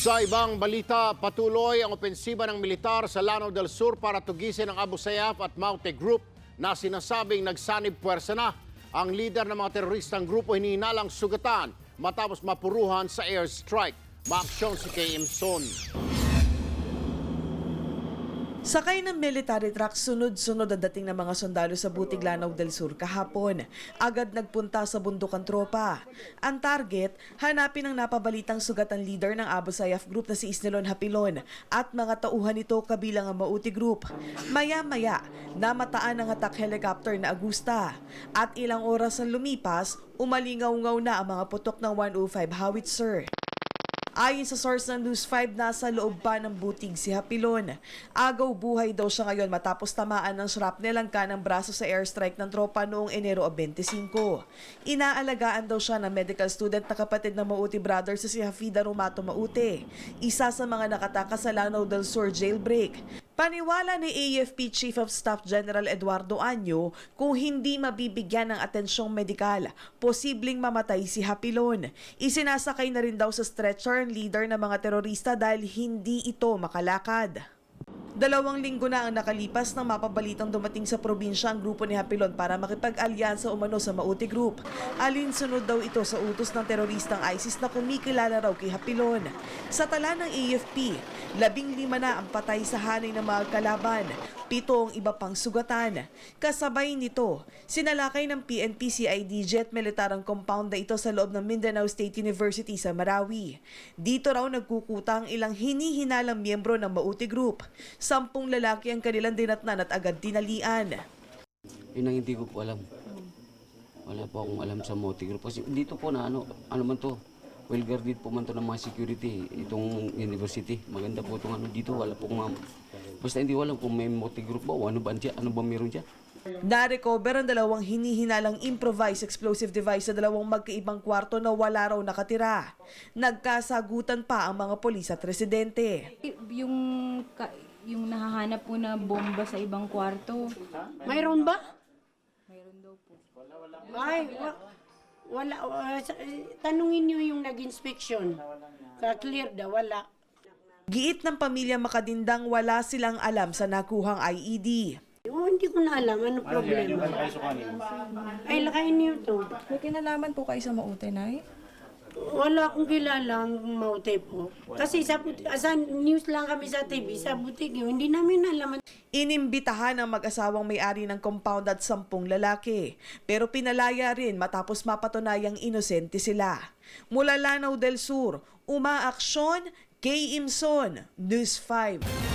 Sa ibang balita, patuloy ang opensiba ng militar sa Lanao del Sur para tugisin ang Abu Sayyaf at Maute Group na sinasabing nagsanib puwersa na. Ang leader ng mga teroristang grupo hinihinalang sugatan matapos mapuruhan sa airstrike. Maaksyon si KM Son. Sakay ng military truck, sunod-sunod ang dating ng mga sundalo sa Butig Lanao del Sur kahapon. Agad nagpunta sa bundukan tropa. Ang target, hanapin ang napabalitang sugatan leader ng Abu Sayyaf Group na si Isnelon Hapilon at mga tauhan nito kabilang ang Mauti Group. Maya-maya, namataan ang attack helicopter na Agusta. At ilang oras ang lumipas, umalingaw-ngaw na ang mga putok ng 105 howitzer. Ayon sa source ng News 5, nasa loob pa ng butig si Hapilon. Agaw buhay daw siya ngayon matapos tamaan ng shrapnel ang kanang braso sa airstrike ng tropa noong Enero 25. Inaalagaan daw siya ng medical student na kapatid ng Mauti Brothers si Hafida Rumato Maute, isa sa mga nakatakas sa Lanao del Sur jailbreak. Paniwala ni AFP Chief of Staff General Eduardo Anyo kung hindi mabibigyan ng atensyong medikal, posibleng mamatay si Hapilon. Isinasakay na rin daw sa stretcher ang leader ng mga terorista dahil hindi ito makalakad. Dalawang linggo na ang nakalipas nang mapabalitang dumating sa probinsya ang grupo ni Hapilon para makipag-alyansa umano sa Mauti Group. Alinsunod daw ito sa utos ng teroristang ISIS na kumikilala raw kay Hapilon. Sa tala ng AFP, labing lima na ang patay sa hanay ng mga kalaban, pito ang iba pang sugatan. Kasabay nito, sinalakay ng PNP CID jet militar ang compound na ito sa loob ng Mindanao State University sa Marawi. Dito raw nagkukutang ilang hinihinalang miyembro ng Mauti Group. Sampung lalaki ang kanilang dinatnan at agad dinalian. Yun ang hindi ko po alam. Wala po akong alam sa Moti Group. Kasi dito po na ano, ano man to, well guarded po man to ng mga security, itong university. Maganda po itong ano dito, wala po ma'am. Basta hindi ko alam kung may Moti Group ba o ano ba dyan, ano ba meron dyan. Na-recover ang dalawang hinihinalang improvised explosive device sa dalawang magkaibang kwarto na wala raw nakatira. Nagkasagutan pa ang mga polis at residente. Yung, yung nahahanap po na bomba sa ibang kwarto, Mayroon ba? mayroon daw po. Ay, wa- wala. uh, tanungin niyo yung nag-inspection. Ka-clear daw, wala. Giit ng pamilya Makadindang wala silang alam sa nakuhang IED. Hindi ko na alam ano problema. Ay, lakayin niyo to. May kinalaman po kayo sa maute, Nay? Wala akong kilala ang maute po. Kasi sa, buti- sa news lang kami sa TV, sa butik yun, hindi namin alam. Inimbitahan ang mag-asawang may-ari ng compound at sampung lalaki. Pero pinalaya rin matapos mapatunayang inosente sila. Mula Lanao del Sur, umaaksyon, Kay Imson, News 5.